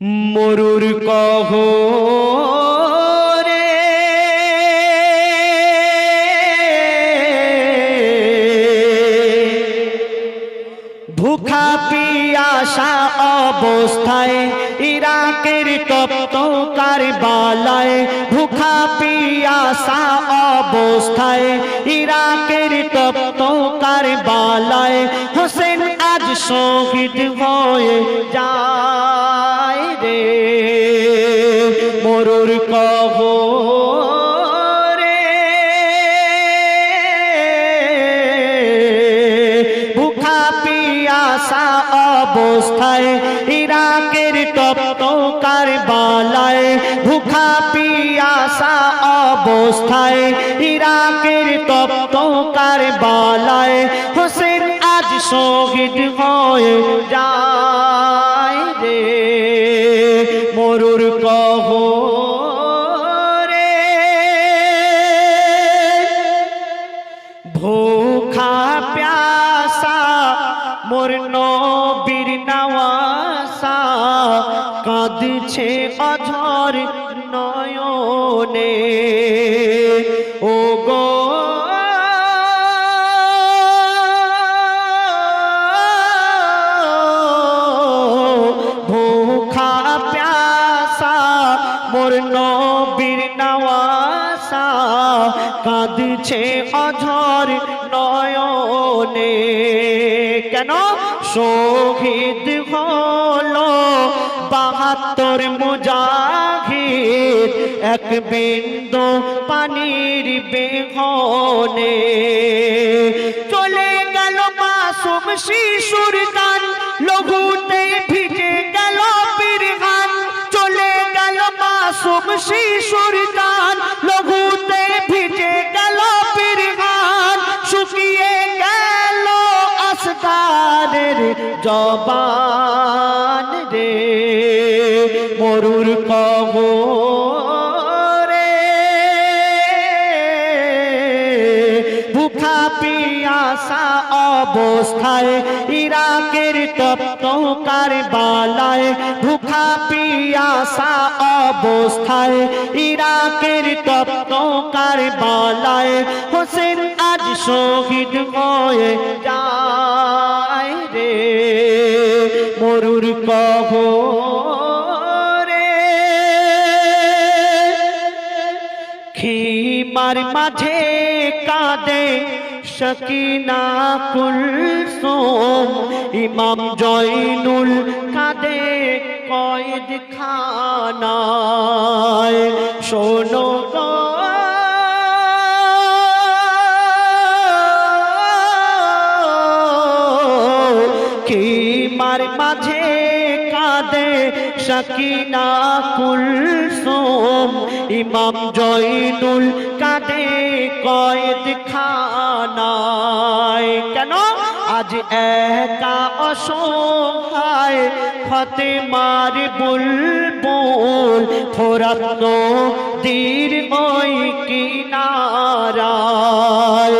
মরুর কহ রে ভুখা পিয়াসা অবস্থায় ইরাকের তপ্ত কারবালায় ভুখা পিয়াসা অবস্থায় ইরাকের তপ্ত কারবালায় হোসেন আজ শহীদ হয়ে রে মরুর কহ ভুখা পিয়াসা অবস্থায় ইরাকের তপ্ত কারবালায়। ভুখা পিয়াসা অবস্থায় ইরাকের তপ্ত কারবালায়। হোসেন আজ শহীদ হয়ে যায়। কাঁদছে অঝর নয়নে। কেন? শহীদ হলো বাহাত্তর মুজাহিদ, এক বিন্দু পানির বেহনে। চলে গেল মাসুম শিশুর গান লঘুতে ভিজে গেল বীরগান চলে গেল মাসুম শিশুর গান জবান রে, মরুর কহ রে ভুখা পিয়াসা অবস্থায় ইরাকের তপ্ত কারবালায় ভুখা পিয়াসা অবস্থায় ইরাকের তপ্ত কারবালায়। হোসেন আজ শহীদ হয়ে যায় খিমার মাঝে কাঁদে শকিনা কুলসুম। ইমাম জয়নুল কাঁদে কয়েদ খানায় শোনো গো। কিমার মাঝে কাঁদে শকিনা কুলসুম, ইমাম জয়নুল কাঁদে কয়েদ খানায়। কেন? আজ একা অসহায় ফতে মার বুলবুল, ফোরাত নদীর ওই কিনারায়।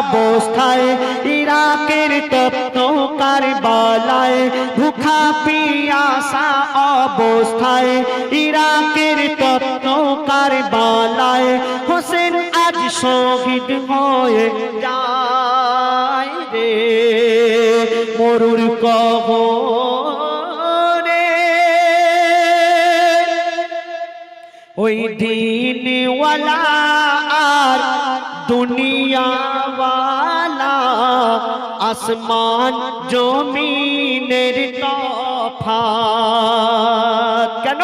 অবস্থায় ইরাকের তপ্ত কারবালায় ভুখা পিয়াসা অবস্থায় ইরাকের তপ্ত কারবালায় হোসেন আজ শহীদ হয়ে যায় রে। মরুর কহ ওই দিনওয়ালা আর দুনিয়াওয়ালা আসমান জমিনের তফাত কেন?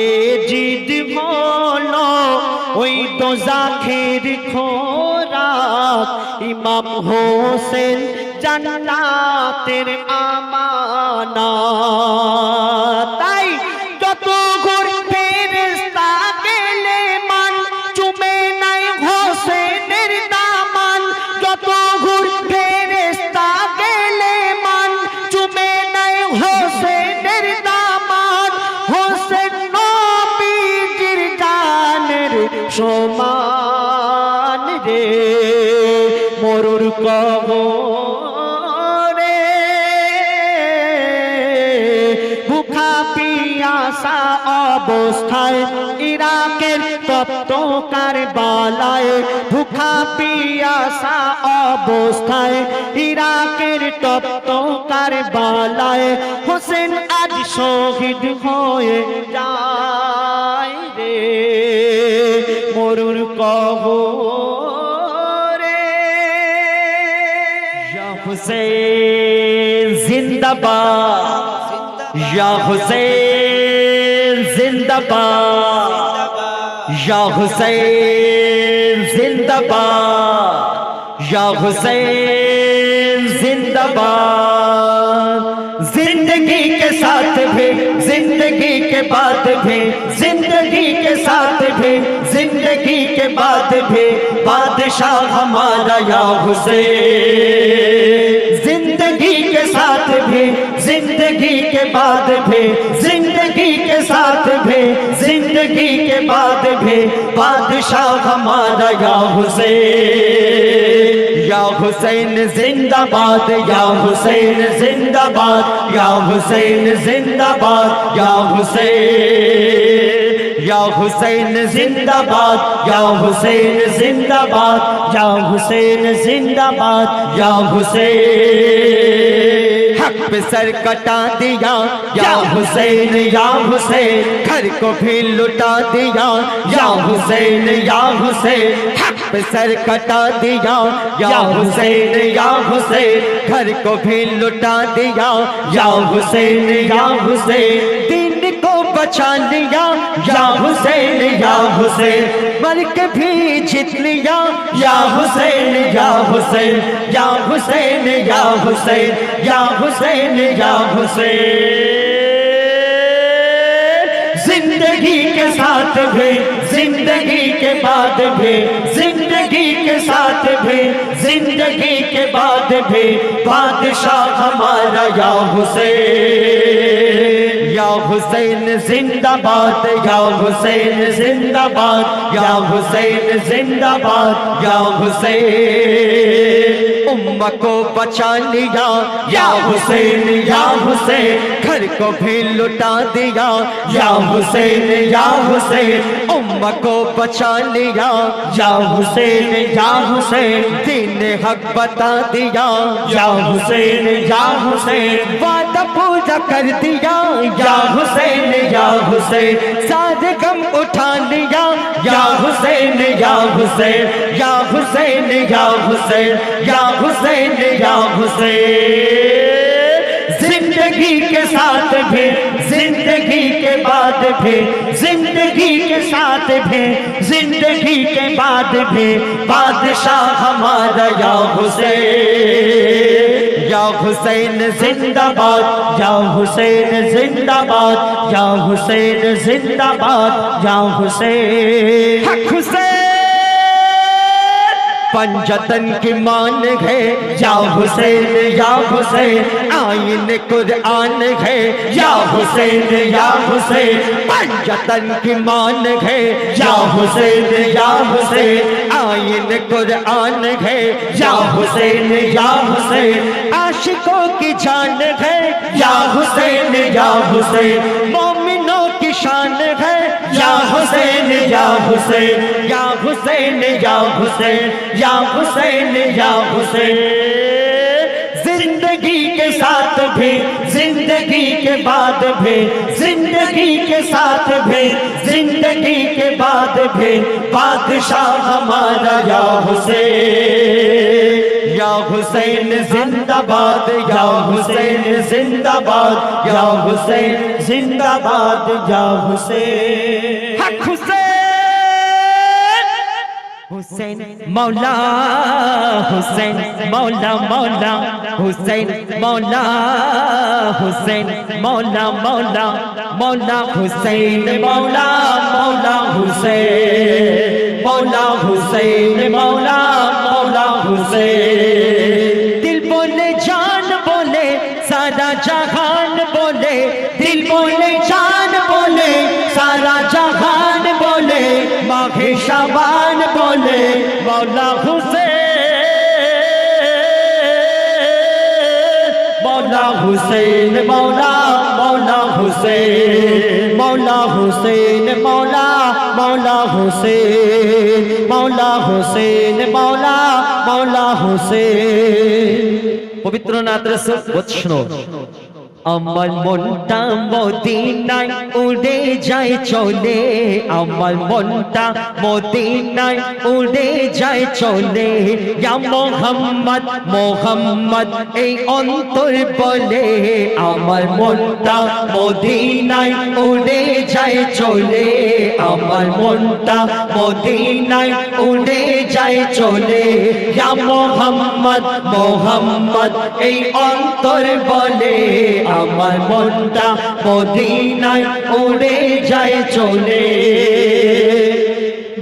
এ জিদ হলো ওই দোজাখের খোরাক। ইমাম হোসেন জান্নাতের আমানা সমান রে, মরুর কব রে ভুখা পিয়াসা অবস্থায় ইরাকের তপ্ত কারবালায় ভুখা পিয়াসা অবস্থায় ইরাকের তপ্ত কারবালায় হোসেন আজ শহীদ হয়ে যায় রে। করুন یا حسین زندہ باد۔ یا حسین زندہ باد۔ یا حسین زندہ باد۔ یا حسین زندہ باد۔ زندگی کے ساتھ بھی، زندگی کے بعد بھی، زندگی کے ساتھ بھی کے بعد بھی بادشاہ ہمارا یا حسین۔ زندگی کے ساتھ بھی، زندگی کے بعد بھی، زندگی کے ساتھ بھی، زندگی کے بعد بھی بادشاہ ہمارا یا حسین۔ یا حسین زندہ باد، یا حسین زندہ باد، یا حسین زندہ باد، یا حسین۔ یا حسین زندہ باد، یا حسین زندہ باد، یا حسین زندہ باد، یا حسین۔ حق پہ سر کٹا دیا، یا حسین یا حسین۔ گھر کو بھی لٹا دیا، یا حسین یا حسین۔ حق پہ سر کٹا دیا، یا حسین یا حسین۔ گھر کو بھی لٹا دیا، یا حسین یا حسین۔ بچا یا حسین یا حسین۔ مر بھی جیت یا حسین یا حسین۔ یا حسین یا حسین۔ یا حسین یا حسین۔ زندگی کے ساتھ بھی، زندگی کے بعد بھی، زندگی زندگی کے ساتھ بھی، زندگی کے بعد بھی۔ بادشاہ ہمارا یا حسین یا حسین زندہ بات یا حسین زندہ بات یا حسین زندہ بات یا حسین۔ امہ کو بچا لیا یا حسین یا حسین گھر کو بھی لٹا دیا یا حسین یا حسین امہ کو بچا لیا یا حسین یا حسین دین حق بتا دیا یا حسین یا حسین وعدہ پورا کر دیا یا حسین یا حسین سارے غم اٹھا لیا یا حسین یا حسین یا حسین یا حسین یا حسین یا حسین؟ زندگی کے ساتھ بھی، زندگی کے بعد بھی، زندگی کے ساتھ بھی، زندگی کے بعد بھی۔ بادشاہ ہمارا یا حسین یا حسین زندہ باد، یا حسین زندہ باد، یا حسین زندہ باد، یا حسین۔ حق حسین پنجتن کی مان ہے یا حسین یا حسین آئین قرآن ہے یا حسین یا حسین پنجتن کی مان ہے یا حسین یا حسین آئین قرآن ہے یا حسین یا حسین عاشقوں کی جان ہے یا حسین یا حسین مومن یا حسین یا حسین یا حسین یا حسین یا حسین یا حسین۔ زندگی کے ساتھ بھی، زندگی کے بعد بھی، زندگی کے ساتھ بھی، زندگی کے بعد بھی۔ بادشاہ ہمارا یا حسین۔ হুসেন জিন্দাবাদ, ইয়া হুসেন জিন্দাবাদ, ইয়া হুসেন জিন্দাবাদ, ইয়া হুসেন হক হুসেন হুসেন মৌলা হুসেন মৌলা মৌলা হুসেন মৌলা হুসেন মৌলা মৌলা মৌলা হুসেন মৌলা মৌলা হুসেন মৌলা হুসেন মৌলা মৌলা হুসেন হুসেন মৌলা মৌলা হুসেন মৌলা হুসেন মৌলা মৌলা হুসেন মৌলা হুসেন মৌলা মৌলা হুসেন পবিত্র নাথ বৎসন আমার মনটা মদিনায় উড়ে যায় চলে। আমার মনটা মদিনায় উড়ে যায় চলে। ইয়া মোহাম্মদ মোহাম্মদ, এই অন্তর বলে। আমার মনটা মদিনায় উড়ে যায় চলে। আমার মনটা মদিনায় উড়ে যায় চলে। ইয়া মোহাম্মদ মোহাম্মদ, এই অন্তর বলে। আমার মনটা মদিনায় উড়ে যায় চলে।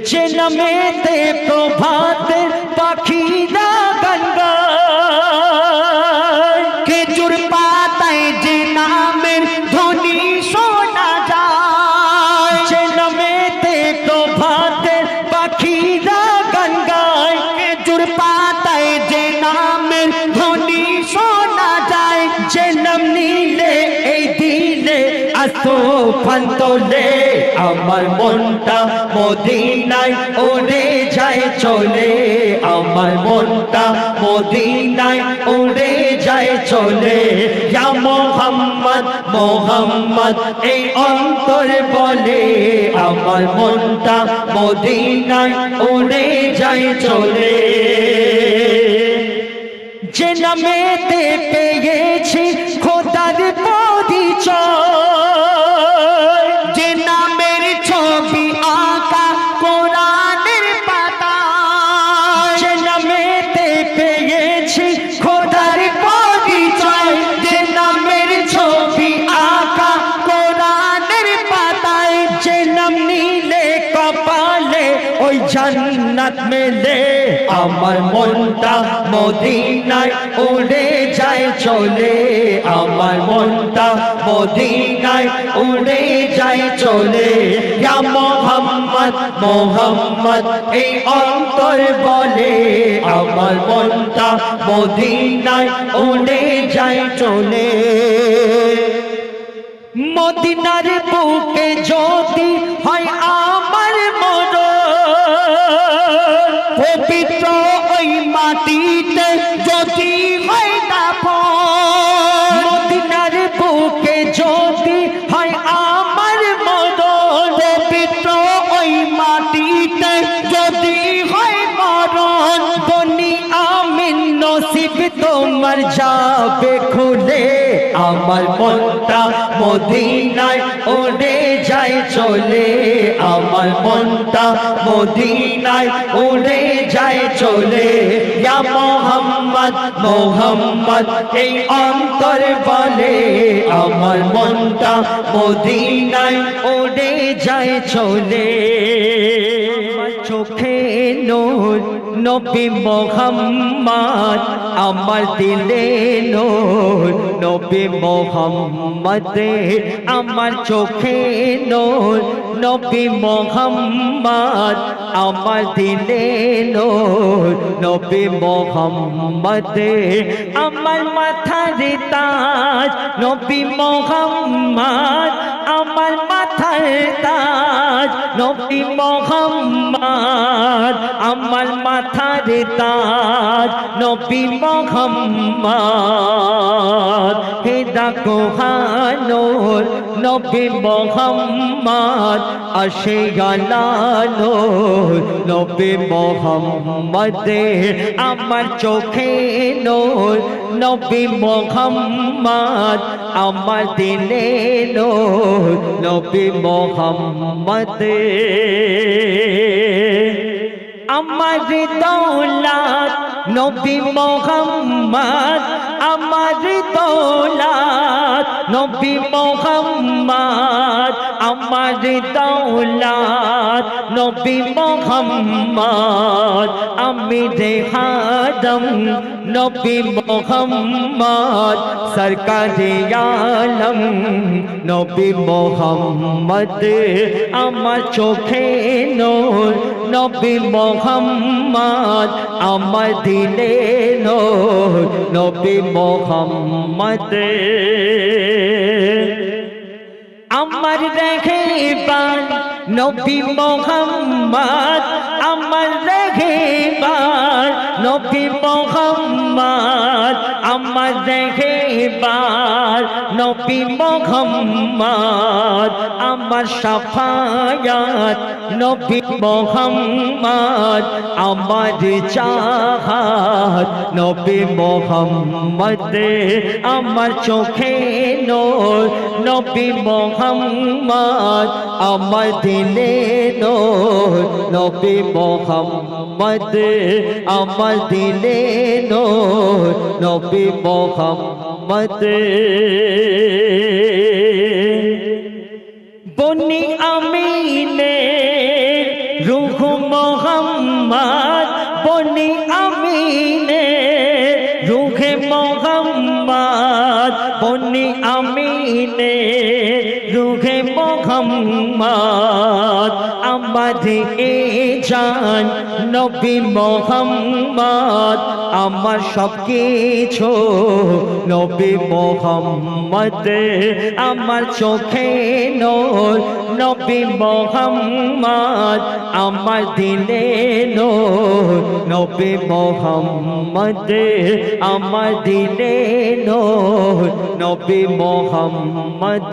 যে নামেতে প্রভাতের পাখিরা নিলে, এই দিলে আসো ফান্তলে আমার মনটা মদিনায় ওড়ে যায়, চলে। আমার মনটা মদিনায় ওড়ে যায়, চলে। মোহাম্মদ মোহাম্মদ, এই অন্তর বলে। আমার মনটা মদিনায় ওড়ে যায়, চলে। যে নামেতে পেয়েছি খোদার পরিচয়। আমার মনটা মদিনায় উড়ে যায়, চলে। আমার মনটা মদিনায় উড়ে যায়, চলে। ইয়া মোহাম্মদ মোহাম্মদ, এই অন্তর বলে। আমার মনটা মদিনায় উড়ে যায়, চলে। মদিনার বুকে যদি হয় আমার মন পবিত্র ওই মাটিতে যদি হয় না মদিনার বুকে যদি হয় আমার মন পিত্র ওই মাটিতে যদি তোমার যাবে খুলে, আমার মনটা মদিনায় ওড়ে যায় চলে। আমার মনটা মদিনায় উড়ে যায় চলে। ইয়া মোহাম্মদ মোহাম্মদ, এই অন্তর বলে। আমার মনটা মদিনায় উড়ে যায় চলে। চোখে নূর, নবী মোহাম্মদ, আমার দিলে নূর। নবী মোহাম্মদ আমার চোখে নূর, নবী মোহাম্মদ, আমার দিলে নূর। নবী মোহাম্মদ আমার মাথার তাজ, নবী মোহাম্মদ, আমার তাজ নবী মোহাম্মদ, আমার মাথার তাজ, নবী মোহাম্মদ। হে দেখো হানোর নবী মোহাম্মদ, আসে গালানোর নবী মোহাম্মদ, আমার চোখে নোর, নবী মোহাম্মদ আমার দিলে নবী মোহাম্মদ। আমার দৌলাত নবী মোহাম্মদ। আমার দৌলাত, নবী মোহাম্মদ, আমার দৌলাত, নবী মোহাম্মদ, আমি দেখাদম নবী মোহাম্মদ, সরকারে আলম, নবী মোহাম্মদ, আমার চোখে নূর, নবী মোহাম্মদ, আমার দিলে নূর। নবী মোহাম্মদ। আমার রেখে পান নবী মোহাম্মদ আমার বান নবী মোহাম্মদ, আমার রেখে বান নবী মোহাম্মদ, আমার সাফায়াত নবী মোহাম্মদ, আমার চাহাত নবী মোহাম্মদ, আমার চোখে নূর নবী মোহাম্মদ, আমার দিলে নূর নবী মোহাম্মদ। আমার দিলে নবী মোহাম্মদ। রুহে মোহাম্মদ আমাদের এ জান নবী মোহাম্মদ, আমার সব কিছু নবী মোহাম্মদ, আমার চোখে নূর নবী মোহাম্মদ, আমার দিলে নূর নবী মোহাম্মদ, আমার দিলে নূর নবী মোহাম্মদ।